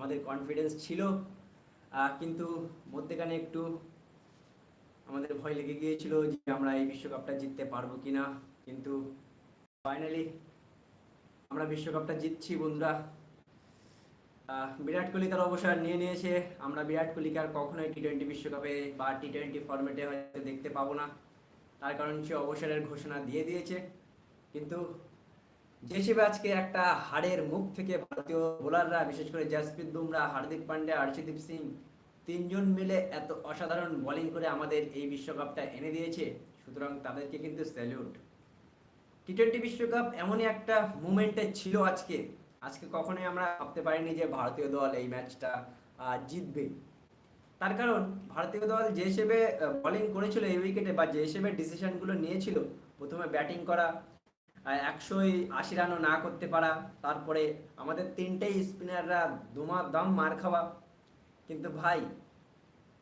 আমাদের কনফিডেন্স ছিল কিন্তু মধ্যেখানে একটু আমাদের ভয় লেগে গিয়েছিল যে আমরা এই বিশ্বকাপটা জিততে পারব কিনা। কিন্তু ফাইনালি আমরা বিশ্বকাপটা জিতছি বন্ধুরা। বিরাট কোহলি তার অবসর নিয়ে নিয়েছে। আমরা বিরাট কোহলিকে আর কখনোই টি টোয়েন্টি বিশ্বকাপে বা টি টোয়েন্টি ফর্মেটে হয়তো দেখতে পাবো না। তার কারণ সে অবসরের ঘোষণা দিয়ে দিয়েছে। কিন্তু যে আজকে একটা হাড়ের মুখ থেকে ভারতীয় বোলাররা, বিশেষ করে জাসপ্রীত বুমরা, হার্দিক পান্ডে, আর্শদীপ সিং, তিনজন মিলে এত অসাধারণ বোলিং করে আমাদের এই বিশ্বকাপটা এনে দিয়েছে। সুতরাং তাদেরকে কিন্তু স্যালিউট টি টোয়েন্টি বিশ্বকাপ এমনই একটা মুমেন্টে ছিল আজকে। আজকে কখনোই আমরা ভাবতে পারিনি যে ভারতীয় দল এই ম্যাচটা জিতবে। তার কারণ, ভারতীয় দল যে হিসেবে বোলিং করেছিল এই উইকেটে বা যে হিসেবে ডিসিশনগুলো নিয়েছিল। প্রথমে ব্যাটিং করা একশোই আশি রানও না করতে পারা, তারপরে আমাদের তিনটেই স্পিনাররা দুমা দম মার খাওয়া। কিন্তু ভাই,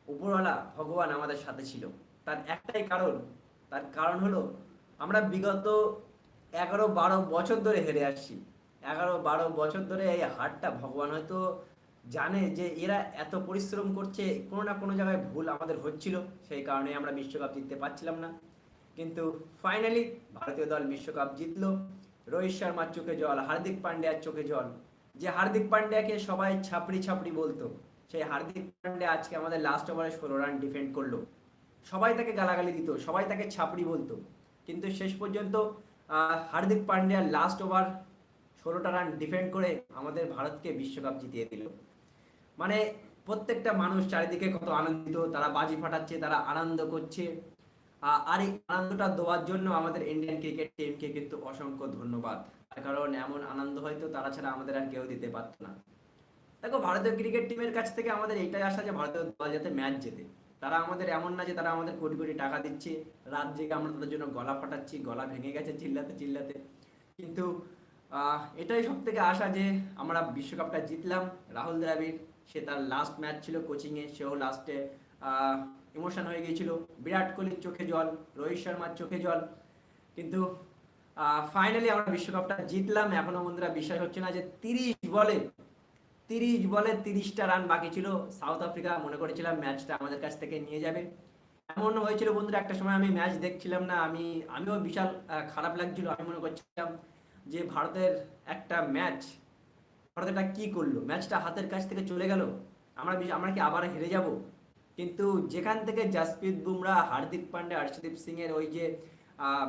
উপরওয়ালা ভগবান আমাদের সাথে ছিল। তার একটাই কারণ, তার কারণ হলো আমরা বিগত এগারো বারো বছর ধরে হেরে আসছি। এগারো বারো বছর ধরে এই হারটা ভগবান হয়তো জানে যে এরা এত পরিশ্রম করছে, কোনো না কোনো জায়গায় ভুল আমাদের হচ্ছিল। সেই কারণে আমরা বিশ্বকাপ জিততে পারছিলাম না। কিন্তু ফাইনালি ভারতীয় দল বিশ্বকাপ জিতলো। রোহিত শর্মার চোখে জল, হার্দিক পান্ডিয়ার চোখে জল। যে হার্দিক পান্ডিয়াকে সবাই ছাপড়ি ছাপড়ি বলতো, সেই হার্দিক পান্ডিয়া আজকে আমাদের লাস্ট ওভারে ষোলো রান ডিফেন্ড করল। সবাই তাকে গালাগালি দিত, সবাই তাকে ছাপড়ি বলতো। কিন্তু শেষ পর্যন্ত হার্দিক পান্ডিয়ার লাস্ট ওভার ষোলোটা রান ডিফেন্ড করে আমাদের ভারতকে বিশ্বকাপ জিতিয়ে দিল। মানে প্রত্যেকটা মানুষ চারিদিকে কত আনন্দিত, তারা বাজি ফাটাচ্ছে, তারা আনন্দ করছে। আর এই আনন্দটা দেওয়ার জন্য আমাদের ইন্ডিয়ান ক্রিকেট টিমকে কিন্তু অসংখ্য ধন্যবাদ। তার কারণ এমন আনন্দ হয়তো তারা ছাড়া আমাদের আর কেউ দিতে পারত না। দেখো, ভারতীয় ক্রিকেট টিমের কাছ থেকে আমাদের এটাই আশা যে ভারতীয় দল যাতে ম্যাচ জেতে। তারা আমাদের এমন না যে তারা আমাদের কোটি কোটি টাকা দিচ্ছে, রাত জেগে আমরা তাদের জন্য গলা ফাটাচ্ছি, গলা ভেঙে গেছে চিল্লাতে চিল্লাতে। কিন্তু এটাই সব থেকে আশা যে আমরা বিশ্বকাপটা জিতলাম। রাহুল দ্রাবিড়, সে তার লাস্ট ম্যাচ ছিল কোচিংয়ে সেও লাস্টে ইমোশন হয়ে গিয়েছিল। বিরাট কোহলির চোখে জল, রোহিত শর্মার চোখে জল। কিন্তু ফাইনালি আমরা বিশ্বকাপটা জিতলাম। এখনও বন্ধুরা বিশ্বাস হচ্ছে না যে তিরিশ বলে তিরিশ বলে তিরিশটা রান বাকি ছিল। সাউথ আফ্রিকা মনে করেছিলাম ম্যাচটা আমাদের কাছ থেকে নিয়ে যাবে। এমন হয়েছিল বন্ধুরা, একটা সময় আমি ম্যাচ দেখছিলাম না। আমি, আমিও বিশাল খারাপ লাগছিল। আমি মনে করছিলাম যে ভারতের একটা ম্যাচ, ভারত এটা কি করল? ম্যাচটা হাতের কাছ থেকে চলে গেল? আমরা আমরা কি আবার হেরে যাব? কিন্তু যেখান থেকে জাসপ্রীত বুমরা, হার্দিক পান্ডে হর্ষদীপ সিং এর ওই যে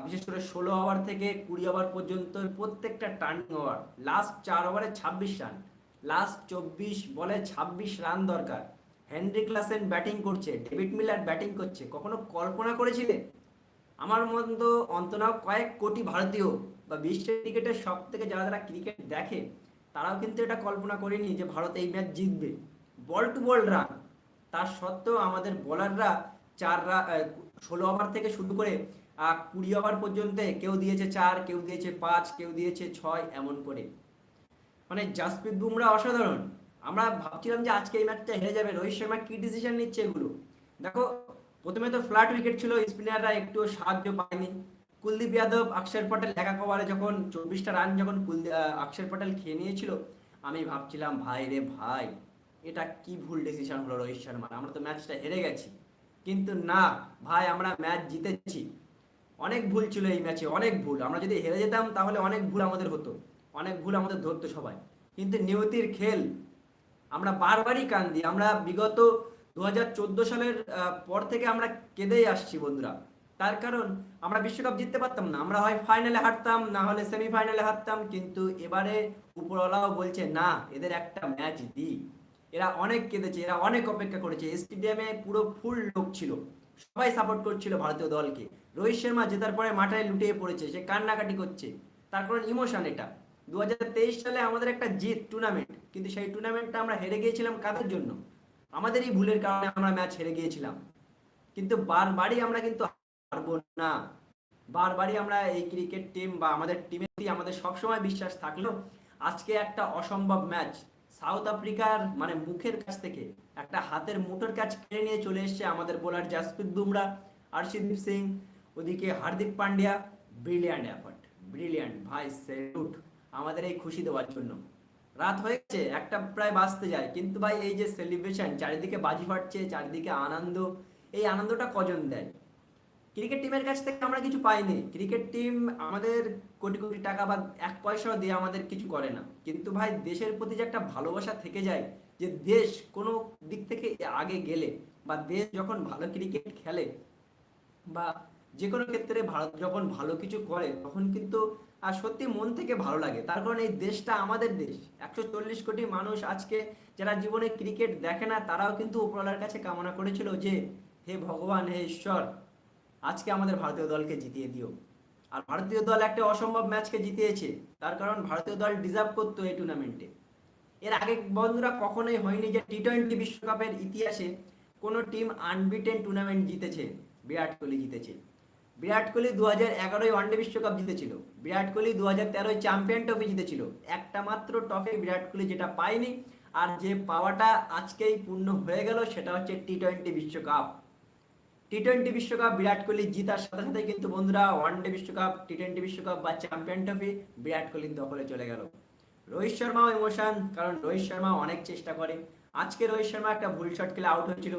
বিশেষ করে ষোলো ওভার থেকে কুড়ি ওভার পর্যন্ত প্রত্যেকটা টার্নিং ওভার লাস্ট চার ওভারে ছাব্বিশ রান লাস্ট চব্বিশ বলে ছাব্বিশ রান দরকার। হেনরি ক্লাসেন ব্যাটিং করছে, ডেভিড মিলার ব্যাটিং করছে, কখনো কল্পনা করেছিলে? আমার মতো অন্তনাও কয়েক কোটি ভারতীয় বা বিশ্বের ক্রিকেটের সব থেকে যারা যারা ক্রিকেট দেখে, তারাও কিন্তু এটা কল্পনা করেনি যে ভারত এই ম্যাচ জিতবে। বল টু বল রান তার সত্ত্বেও আমাদের বোলাররা চার ষোলো ওভার থেকে শুরু করে কুড়ি ওভার পর্যন্ত কেউ দিয়েছে চার, কেউ দিয়েছে পাঁচ, কেউ দিয়েছে ছয়, এমন করে। মানে জাসপ্রীত বুমরা অসাধারণ। আমরা ভাবছিলাম যে আজকে এই ম্যাচটা হেরে যাবে। রোহিত শর্মা কি ডিসিশন নিচ্ছে এগুলো? দেখো, প্রথমে তো ফ্ল্যাট উইকেট ছিল স্পিনাররা একটু সাহায্য পায়নি। কুলদীপ যাদব, অক্ষর পটেল একা ওভারে যখন চব্বিশটা রান যখন কুলদীপ অক্ষর পটেল খেয়ে নিয়েছিল, আমি ভাবছিলাম, ভাই রে ভাই এটা কি ভুল ডিসিশন হলো রোহিত শর্মার আমরা তো ম্যাচটা হেরে গেছি। কিন্তু না, ভাই, আমরা ম্যাচ জিতেছি। অনেক ভুল ছিল এই ম্যাচে অনেক ভুল। আমরা যদি হেরে যেতাম, তাহলে অনেক ভুল আমাদের হতো। অনেক ভুল আমাদের ধরতো সবাই। কিন্তু নিয়তির খেল, আমরা বারবারই কান্দি আমরা বিগত দু হাজার চোদ্দ সালের পর থেকে আমরা কেঁদেই আসছি বন্ধুরা। তার কারণ, আমরা বিশ্বকাপ জিততে পারতাম না। আমরা হয় ফাইনালে হারতাম, না হলে সেমিফাইনালে হারতাম। কিন্তু এবারে উপরওয়ালাও বলছে, না, এদের একটা ম্যাচ দিই। এরা অনেক কেঁদেছে, এরা অনেক অপেক্ষা করেছে। স্টেডিয়ামে পুরো ফুল লোক ছিল। সবাই সাপোর্ট করছিল ভারতীয় দলকে। রোহিত শর্মা জেতার পরে মাথায় লুটিয়ে পড়েছে, সে কান্নাকাটি করছে। তার কারণ ইমোশন এটা। দুহাজার তেইশ সালে আমাদের একটা জিত টুর্নামেন্ট কিন্তু সেই টুর্নামেন্টটা আমরা হেরে গিয়েছিলাম কাদের জন্য? আমাদেরই ভুলের কারণে আমরা ম্যাচ হেরে গিয়েছিলাম। কিন্তু বারবারই আমরা কিন্তু হারবো না। বারবারই আমরা এই ক্রিকেট টিম বা আমাদের টিমের আমাদের সবসময় বিশ্বাস থাকল, আজকে একটা অসম্ভব ম্যাচ। সাউথ আফ্রিকার মানে মুখের কাছ থেকে একটা হাতের মুঠোর কাছ কেড়ে নিয়ে চলে এসেছে আমাদের বোলার জাসপ্রীত বুমরা, আর্শদীপ সিং, ওদিকে Hardik Pandya, brilliant effort brilliant, ভাই স্যালুট আমাদের এই খুশি দেওয়ার জন্য। রাত হয়ে গেছে, একটা প্রায় বাঁচতে যায়, কিন্তু ভাই, এই যে সেলিব্রেশন চারিদিকে বাজি ফাটছে, চারিদিকে আনন্দ, এই আনন্দটা কজন দেয়? ক্রিকেট টিমের কাছ থেকে আমরা কিছু পাইনি। ক্রিকেট টিম আমাদের কোটি কোটি টাকা বা এক পয়সাও দিয়ে আমাদের কিছু করে না। কিন্তু ভাই, দেশের প্রতি যে একটা ভালোবাসা থেকে যায়, যে দেশ কোনো দিক থেকে আগে গেলে বা দেশ যখন ভালো ক্রিকেট খেলে বা যে কোনো ক্ষেত্রে ভারত যখন ভালো কিছু করে, তখন কিন্তু আর সত্যি মন থেকে ভালো লাগে। তার কারণ এই দেশটা আমাদের দেশ। একশো চল্লিশ কোটি মানুষ আজকে যারা জীবনে ক্রিকেট দেখে না, তারাও কিন্তু উপরওয়ালার কাছে কামনা করেছিল যে, হে ভগবান, হে ঈশ্বর আজকে আমাদের ভারতীয় দলকে জিতিয়ে দিও। আর ভারতীয় দল একটা অসম্ভব ম্যাচকে জিতিয়েছে, তার কারণ ভারতীয় দল ডিজার্ভ করতো এই টুর্নামেন্টে এর আগে বন্ধুরা কখনোই হয়নি যে টি টোয়েন্টি বিশ্বকাপের ইতিহাসে কোনো টিম আনবিটেন টুর্নামেন্ট জিতেছে, বিরাট কোহলি জিতেছে। বিরাট কোহলি দু হাজার এগারোয় ওয়ানডে বিশ্বকাপ জিতেছিল, বিরাট কোহলি দু হাজার তেরোয় চ্যাম্পিয়ন ট্রফি জিতেছিল। একটা মাত্র ট্রফি বিরাট কোহলি যেটা পায়নি, আর যে পাওয়াটা আজকেই পূর্ণ হয়ে গেল সেটা হচ্ছে টি টোয়েন্টি বিশ্বকাপ। টি টোয়েন্টি বিশ্বকাপ, বিরাট কোহলি জিতার সাথে সাথে কিন্তু বন্ধুরা ওয়ানডে বিশ্বকাপ টি টোয়েন্টি বিশ্বকাপ বা চ্যাম্পিয়ন ট্রফি বিরাট কোহলির দখলে চলে গেল। রোহিত শর্মাও ইমোশন কারণ রোহিত শর্মা অনেক চেষ্টা করে। আজকে রোহিত শর্মা একটা ভুল শট খেলে আউট হয়েছিল।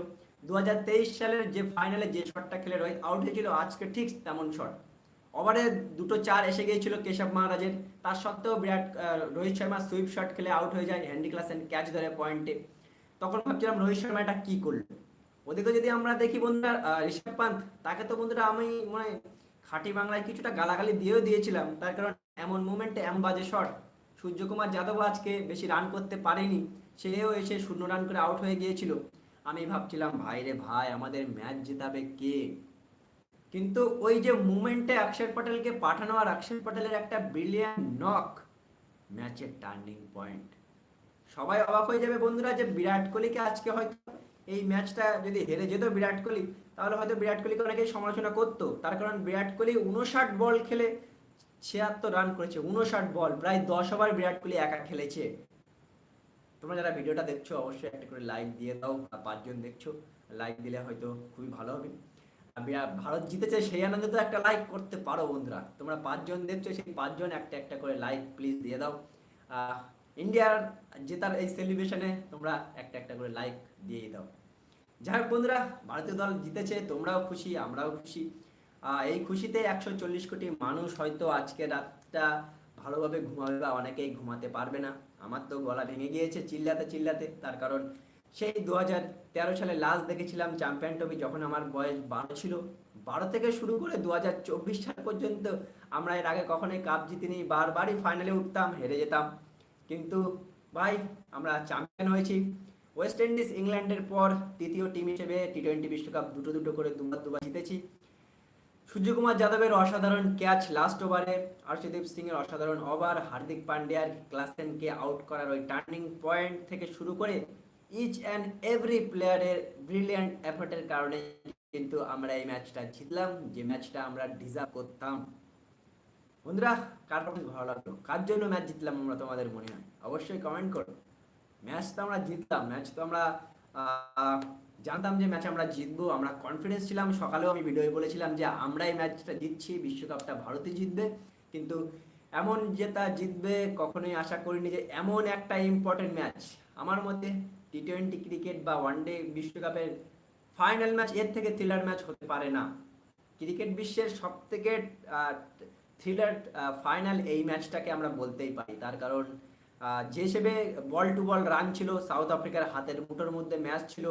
দু হাজার তেইশ সালের যে ফাইনালে যে শটটা খেলে রোহিত আউট হয়েছিল, আজকে ঠিক তেমন শট ওভারে দুটো চার এসে গিয়েছিল কেশব মহারাজের। তার সত্ত্বেও বিরাট রোহিত শর্মা সুইপ শট খেলে আউট হয়ে যায় হ্যান্ডি ক্লাসেন ক্যাচ ধরে পয়েন্টে তখন ভাবছিলাম রোহিত শর্মা এটা কী করল? ওদিকে যদি আমরা দেখি বন্ধুরা ঋষভ পান্ত, তাকে তো বন্ধুরা আমি মানে খাঁটি বাংলায় কিছুটা গালাগালি দিয়েও দিয়েছিলাম। তার কারণ এমন মুমেন্টে এমন বাজে শট সূর্যকুমার যাদব আজকে বেশি রান করতে পারেনি। সেও এসে শূন্য রান করে আউট হয়ে গিয়েছিল। আমি ভাবছিলাম, ভাই রে ভাই, আমাদের ম্যাচ জেতাবে কে? কিন্তু ওই যে মুমেন্টে অক্ষর পটেলকে পাঠানো আর অক্ষর পটেলের একটা ব্রিলিয়ান নক ম্যাচের টার্নিং পয়েন্ট সবাই অবাক হয়ে যাবে বন্ধুরা যে বিরাট কোহলিকে আজকে হয়তো এই ম্যাচটা যদি হেরে যেত বিরাট কোহলি, তাহলে হয়তো বিরাট কোহলিকে অনেকেই সমালোচনা করতো। তার কারণ বিরাট কোহলি উনষাট বল খেলে ছিয়াত্তর রান করেছে, উনষাট বল, প্রায় দশ ওভার বিরাট কোহলি একা খেলেছে। তোমরা যারা ভিডিওটা দেখছ, অবশ্যই একটা করে লাইক দিয়ে দাও পাঁচজন দেখছ লাইক দিলে হয়তো খুবই ভালো হবে। ভারত জিতেছে সেই আনন্দে তো একটা লাইক করতে পারো বন্ধুরা। তোমরা পাঁচজন দেখছ, সেই পাঁচজন একটা একটা করে লাইক প্লিজ দিয়ে দাও। ইন্ডিয়ার জেতার এই সেলিব্রেশনে তোমরা একটা একটা করে লাইক দিয়ে দাও। যাই হোক বন্ধুরা, ভারতীয় দল জিতেছে, তোমরাও খুশি, আমরাও খুশি। এই খুশিতে একশো চল্লিশ কোটি মানুষ হয়তো আজকে রাতটা ভালোভাবে ঘুমাবে বা অনেকেই ঘুমাতে পারবে না। আমার তো গলা ভেঙে গিয়েছে চিল্লাতে চিল্লাতে, তার কারণ সেই দু হাজার তেরো সালে লাস্ট দেখেছিলাম চ্যাম্পিয়ন ট্রফি যখন আমার বয়স বারো ছিল। বারো থেকে শুরু করে দু হাজার চব্বিশ সাল পর্যন্ত আমরা এর আগে কখনোই কাপ জিতিনি, বারবারই ফাইনালে উঠতাম, হেরে যেতাম। কিন্তু ভাই, আমরা চ্যাম্পিয়ন হয়েছি। ওয়েস্ট ইন্ডিজ ইংল্যান্ডের পর তৃতীয় টিম হিসেবে টি টোয়েন্টি বিশ্বকাপ দুটো দুটো করে দুবার দুবার জিতেছি। সূর্যকুমার যাদবের অসাধারণ ক্যাচ লাস্ট ওভারে হর্ষদীপ সিং এর অসাধারণ ওভার হার্দিক পান্ডিয়ার ক্লাসেনকে আউট করার ওই টার্নিং পয়েন্ট থেকে শুরু করে ইচ অ্যান্ড এভরি প্লেয়ারের ব্রিলিয়ান্ট এফোর্টের কারণে কিন্তু আমরা এই ম্যাচটা জিতলাম, যে ম্যাচটা আমরা ডিজার্ভ করতাম। বন্ধুরা, কার ভালো লাগল? কার জন্য ম্যাচ জিতলাম আমরা তোমাদের মনে হয়? অবশ্যই কমেন্ট করো। ম্যাচ তো আমরা জিতলাম ম্যাচ তো আমরা জানতাম যে ম্যাচ আমরা জিতবো, আমরা কনফিডেন্স ছিলাম। সকালেও আমি ভিডিওয়ে বলেছিলাম যে আমরা এই ম্যাচটা জিতছি, বিশ্বকাপটা ভারতই জিতবে। কিন্তু এমন জেতা জিতবে কখনোই আশা করিনি যে এমন একটা ইম্পর্টেন্ট ম্যাচ আমার মতে টি টোয়েন্টি ক্রিকেট বা ওয়ানডে বিশ্বকাপের ফাইনাল ম্যাচ এর থেকে থ্রিলার ম্যাচ হতে পারে না। ক্রিকেট বিশ্বের সব থেকে থ্রিলার ফাইনাল এই ম্যাচটাকে আমরা বলতেই পারি। তার কারণ যে হিসেবে বল টু বল রান ছিল, সাউথ আফ্রিকার হাতের মুঠোর মধ্যে ম্যাচ ছিল।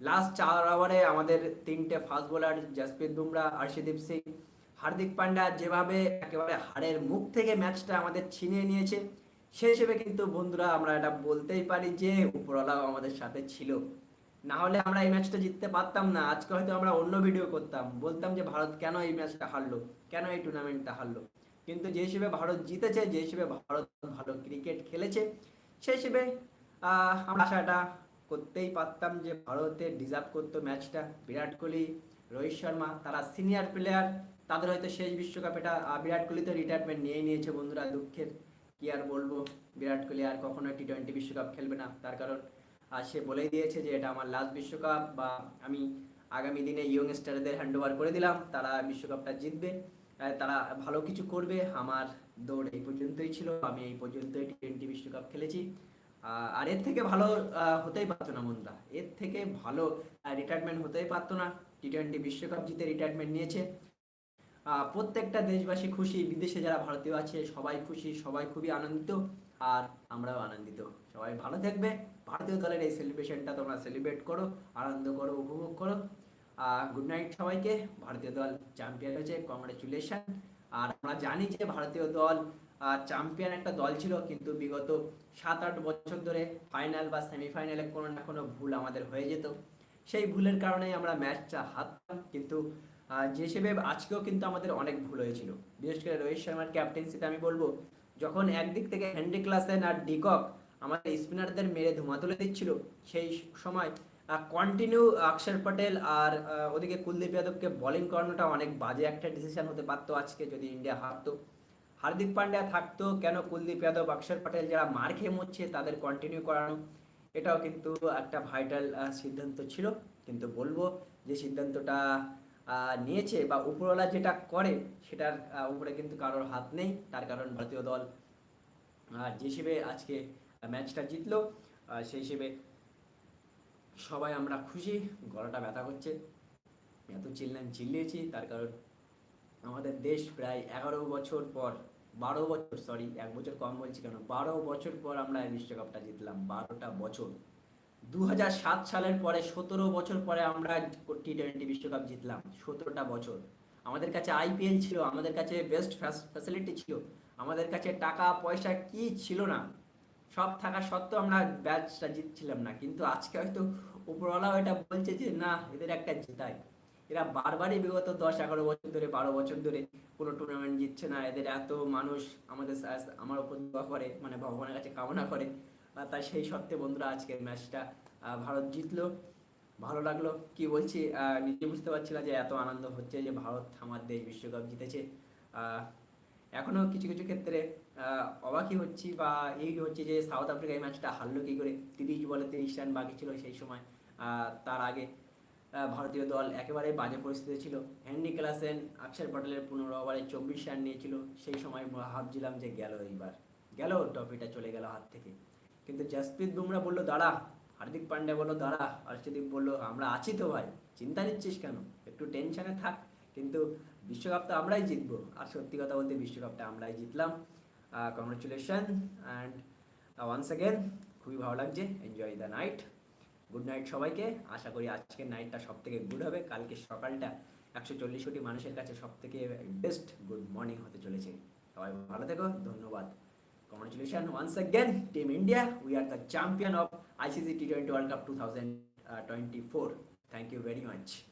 লাস্ট চার ওভারে আমাদের তিনটে ফাস্ট বোলার জসপ্রীত বুমরা হর্ষদীপ সিং হার্দিক পান্ডা যেভাবে একেবারে হাড়ের মুখ থেকে ম্যাচটা আমাদের ছিনিয়ে নিয়েছে সেই হিসেবে কিন্তু বন্ধুরা আমরা এটা বলতেই পারি যে উপরওয়ালাও আমাদের সাথে ছিল। না হলে আমরা এই ম্যাচটা জিততে পারতাম না, আজকে হয়তো আমরা অন্য ভিডিও করতাম, বলতাম যে ভারত কেন এই ম্যাচটা হারলো, কেন এই টুর্নামেন্টটা হারলো। কিন্তু যে হিসেবে ভারত জিতেছে, যে হিসেবে ভারত ভালো ক্রিকেট খেলেছে, সেই হিসেবে আমরা আশাটা করতেই পারতাম যে ভারতে ডিজার্ভ করতো ম্যাচটা বিরাট কোহলি, রোহিত শর্মা, তারা সিনিয়র প্লেয়ার তাদের হয়তো শেষ বিশ্বকাপ এটা বিরাট কোহলি তো রিটায়ারমেন্ট নিয়েই নিয়েছে বন্ধুরা, দুঃখের কি আর বলব? বিরাট কোহলি আর কখনো টি টোয়েন্টি বিশ্বকাপ খেলবে না, তার কারণ আর সে বলেই দিয়েছে যে এটা আমার লাস্ট বিশ্বকাপ, বা আমি আগামী দিনে ইয়ংস্টারদের হ্যান্ড ওভার করে দিলাম, তারা বিশ্বকাপটা জিতবে। তারা ভালো কিছু করবে। আমার দৌড় এই পর্যন্তই ছিল। আমি এই পর্যন্তই টোয়েন্টি বিশ্বকাপ খেলেছি। আর এর থেকে ভালো হতেই পারতো না মন্দা। এর থেকে ভালো রিটায়ারমেন্ট হতেই পারতো না। টি টোয়েন্টি বিশ্বকাপ জিতে রিটায়ারমেন্ট নিয়েছে। প্রত্যেকটা দেশবাসী খুশি। বিদেশে যারা ভারতীয় আছে, সবাই খুশি। সবাই খুবই আনন্দিত। আর আমরাও আনন্দিত। সবাই ভালো থাকবে। ভারতীয় দলের এই সেলিব্রেশনটা তোমরা সেলিব্রেট করো। আনন্দ করো। গুড নাইট সবাইকে। ভারতীয় দল চ্যাম্পিয়ন হয়েছে কংগ্রেচুলেশন আর আমরা জানি যে ভারতীয় দল চ্যাম্পিয়ন একটা দল ছিল, কিন্তু বিগত সাত আট বছর ধরে ফাইনাল বা সেমিফাইনালে কোনো না কোনো ভুল আমাদের হয়ে যেত। সেই ভুলের কারণেই আমরা ম্যাচটা হারতাম। কিন্তু যে হিসেবে আজকেও কিন্তু আমাদের অনেক ভুল হয়েছিল। বিশেষ করে রোহিত শর্মার ক্যাপ্টেন্সিতে আমি বলব, যখন একদিক থেকে হেনরি ক্লাসেন আর ডিকক আমাদের স্পিনারদের মেরে ধুমা তুলে দিচ্ছিল, সেই সময় কন্টিনিউ অক্ষর পটেল আর ওদিকে কুলদীপ যাদবকে বোলিং করানোটা অনেক বাজে একটা ডিসিশন হতে পারতো আজকে যদি ইন্ডিয়া হারতো। হার্দিক পান্ডিয়া থাকতো, কেন কুলদীপ যাদব, অক্ষর পটেল যারা মার খেয়ে মরছে তাদের কন্টিনিউ করানো? এটাও কিন্তু একটা ভাইটাল সিদ্ধান্ত ছিল। কিন্তু বলব যে সিদ্ধান্তটা নিয়েছে বা উপরওয়ালা যেটা করে সেটার উপরে কিন্তু কারোর হাত নেই। তার কারণ ভারতীয় দল যে হিসেবে আজকে ম্যাচটা জিতলো সেই হিসেবে সবাই আমরা খুশি, গলাটা ব্যথা করছে। এত চিল্লাম, চিল্লিয়েছি, তার কারণ আমাদের দেশ প্রায় এগারো বছর পর, বারো বছর সরি এক বছর কম বলছি কেন? বারো বছর পর আমরা এই বিশ্বকাপটা জিতলাম, বারোটা বছর। দু সালের পরে, সতেরো বছর পরে আমরা টি টোয়েন্টি বিশ্বকাপ জিতলাম, সতেরোটা বছর। আমাদের কাছে আইপিএল ছিল, আমাদের কাছে বেস্ট ফ্যাসিলিটি ছিল, আমাদের কাছে টাকা পয়সা কি ছিল না সব থাকা সত্ত্বেও আমরা ব্যাচটা জিতছিলাম না। কিন্তু আজকে হয়তো উপরওয়ালাও এটা বলছে যে না এদের একটা জেতাই। এরা বারবারই বিগত দশ এগারো বছর ধরে বারো বছর ধরে কোনো টুর্নামেন্ট জিতছে না। এদের এত মানুষ আমাদের আমার উপর দোয়া করে মানে ভগবানের কাছে কামনা করে। তাই সেই সত্ত্বে বন্ধুরা আজকের ম্যাচটা ভারত জিতলো। ভালো লাগল। কি বলছি নিজে বুঝতে পারছি না যে এত আনন্দ হচ্ছে যে ভারত আমার দেশ বিশ্বকাপ জিতেছে। আহ, এখনও কিছু কিছু ক্ষেত্রে অবাকই হচ্ছি বা এই হচ্ছে যে সাউথ আফ্রিকা এই ম্যাচটা হারলো কী করে? তিরিশ বলে তিরিশ রান বাকি ছিল সেই সময়। তার আগে ভারতীয় দল একেবারে বাজে পরিস্থিতি ছিল। হ্যান্ডি ক্লাসেন অক্ষর পটেলের পনেরো ওভারে চব্বিশ রান নিয়েছিল। সেই সময় ভাবছিলাম যে গেল এইবার। গেল, ট্রফিটা চলে গেল হাত থেকে। কিন্তু জসপ্রীত বুমরা বলল, দাঁড়া। হার্দিক পান্ডে বলল, দাঁড়া। হর্ষদীপ বলল, আমরা আছি তো ভাই। চিন্তা নিচ্ছিস কেন? একটু টেনশনে থাক। কিন্তু বিশ্বকাপ তো আমরাই জিতবো। আর সত্যি কথা বলতে বিশ্বকাপটা আমরাই জিতলাম। কংগ্রেচুলেশন অ্যান্ড ওয়ান্স অ্যাগেন খুবই ভালো লাগছে enjoy the night good night সবাইকে আশা করি আজকের নাইটটা সব থেকে গুড হবে কালকে সকালটা একশো চল্লিশ কোটি মানুষের কাছে সব থেকে বেস্ট গুড মর্নিং হতে চলেছে সবাই ভালো থেকো ধন্যবাদ Congratulations once again, Team India. We are T champion of ICC T20 World Cup 2024. Thank you very much.